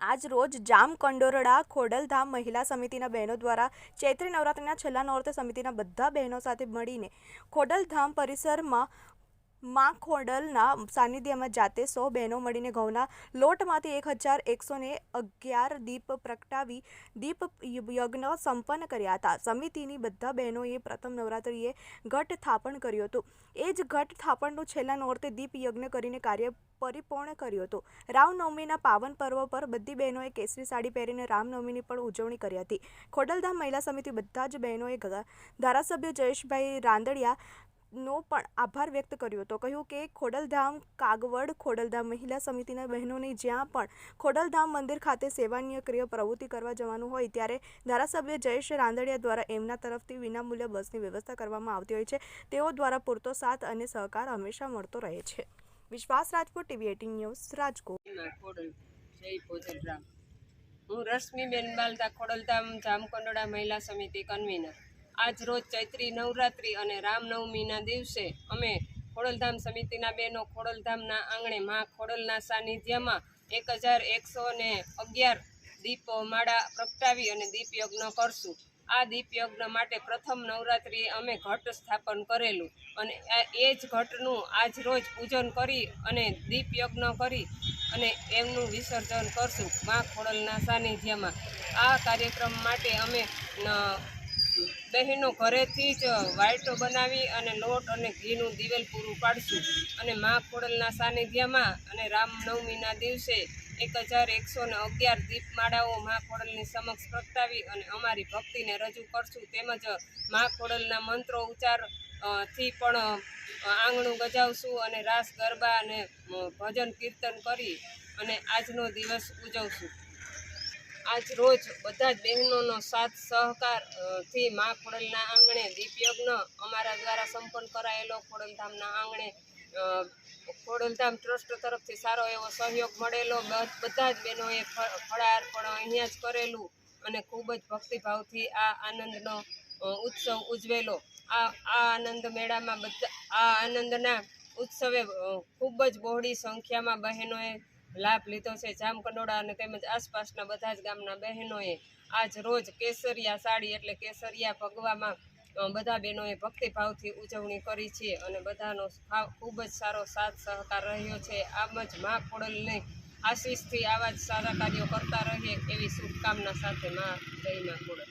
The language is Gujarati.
આજ રોજ જામ કંડોરડા, ખોડલધામ મહિલા સમિતિના બહેનો દ્વારા ચૈત્રી નવરાત્રિના છેલ્લા નોરતે સમિતિના બધા બહેનો સાથે મળીને ખોડલધામ પરિસરમાં માં ખોડલના સાનિધ્યમાં જાતે સો બહેનો મળીને ઘઉંના લોટમાંથી એક હજાર એકસો ને અગિયાર દીપ પ્રગટાવી દીપ યજ્ઞ સંપન્ન કર્યા હતા. સમિતિની બધા બહેનોએ પ્રથમ નવરાત્રિએ ઘટ થાપણ કર્યું હતું. એ જ ઘટ થાપણનું છેલ્લા નોરતે દીપ યજ્ઞ કરીને કાર્ય પરિપૂર્ણ કર્યું હતું. રામનવમીના પાવન પર્વ પર બધી બહેનોએ કેસરી સાડી પહેરીને રામનવમીની પણ ઉજવણી કરી હતી. ખોડલધામ મહિલા સમિતિ બધા જ બહેનોએ ધારાસભ્ય જયેશભાઈ રાંદડિયા નો પણ આભાર વ્યક્ત કર્યો હતો. કહ્યું કે ખોડલધામ કાગવડ, ખોડલધામ મહિલા સમિતિના બહેનોને જ્યાં પણ ખોડલધામ મંદિર ખાતે સેવાનીય ક્રિય પ્રવૃત્તિ કરવા જવાનું હોય, ત્યારે ધારાસભ્ય જયેશ રાંદડિયા દ્વારા એમના તરફથી વિનામૂલ્ય બસની વ્યવસ્થા કરવામાં આવતી હોય છે. તેઓ દ્વારા પૂરતો સાથ અને સહકાર હંમેશા મળતો રહે છે. Vishwas Rajput TV eighteen news, Rajkot. હું રશ્મિબેન બાલતા, ખોડલધામ જામકંડોળા મહિલા સમિતિ કન્વીનર આજ રોજ ચૈત્રી નવરાત્રિ અને રામનવમીના દિવસે અમે ખોડલધામ સમિતિના બહેનો ખોડલધામના આંગણે મા ખોડલના સાનિધ્યમાં એક હજાર એકસો ને અગિયાર દીપો માળા પ્રગટાવી અને દીપ યજ્ઞ કરશું. આ દીપયજ્ઞ માટે પ્રથમ નવરાત્રિએ અમે ઘટ સ્થાપન કરેલું અને એ જ ઘટનું આજ રોજ પૂજન કરી અને દીપ યજ્ઞ કરી અને એમનું વિસર્જન કરશું મા ખોડલના સાનિધ્યમાં. આ કાર્યક્રમ માટે અમે ન, બહેનો ઘરેથી જ વાયટો બનાવી અને લોટ અને ઘીનું દિવેલ પૂરું પાડશું. અને મા ખોડલના સાનિધ્યમાં અને રામનવમીના દિવસે એક હજાર એકસો ને અગિયાર દીપમાળાઓ મા ખોડલની સમક્ષ પ્રગટાવી અને અમારી ભક્તિને રજૂ કરશું. તેમજ મા ખોડલના મંત્રો ઉચ્ચારથી પણ આંગણું ગજાવશું અને રાસ ગરબા અને ભજન કીર્તન કરી અને આજનો દિવસ ઉજવશું. આજ રોજ બધા જ બહેનોનો સાથ સહકાર અ, થી મા ખોડલના આંગણે દીપયજ્ઞ અમારા દ્વારા સંપન્ન કરાયેલો ખોડલધામના આંગણે ખોડલધામ ટ્રસ્ટ તરફથી સારો એવો સહયોગ મળેલો. બધા જ બહેનોએ ફળાર પણ અહીંયા જ કરેલું અને ખૂબ જ ભક્તિભાવથી આ આનંદનો ઉત્સવ ઉજવેલો. આ આ આનંદ મેળામાં બધા આ આનંદના ઉત્સવે ખૂબ જ બહોળી સંખ્યામાં બહેનોએ લાભ લીધો છે. જામકંડોળા અને તેમજ આસપાસના બધા જ ગામના બહેનોએ આજ રોજ કેસરિયા સાડી એટલે કેસરિયા ભગવામાં બધા બહેનોએ ભક્તિભાવથી ઉજવણી કરી છે અને બધાનો ખૂબ જ સારો સાથ સહકાર રહ્યો છે. આમ જ મા ખોડલને આશીષથી આવા જ સારા કાર્યો કરતા રહીએ એવી શુભકામના સાથે મા જય મા ખોડલ.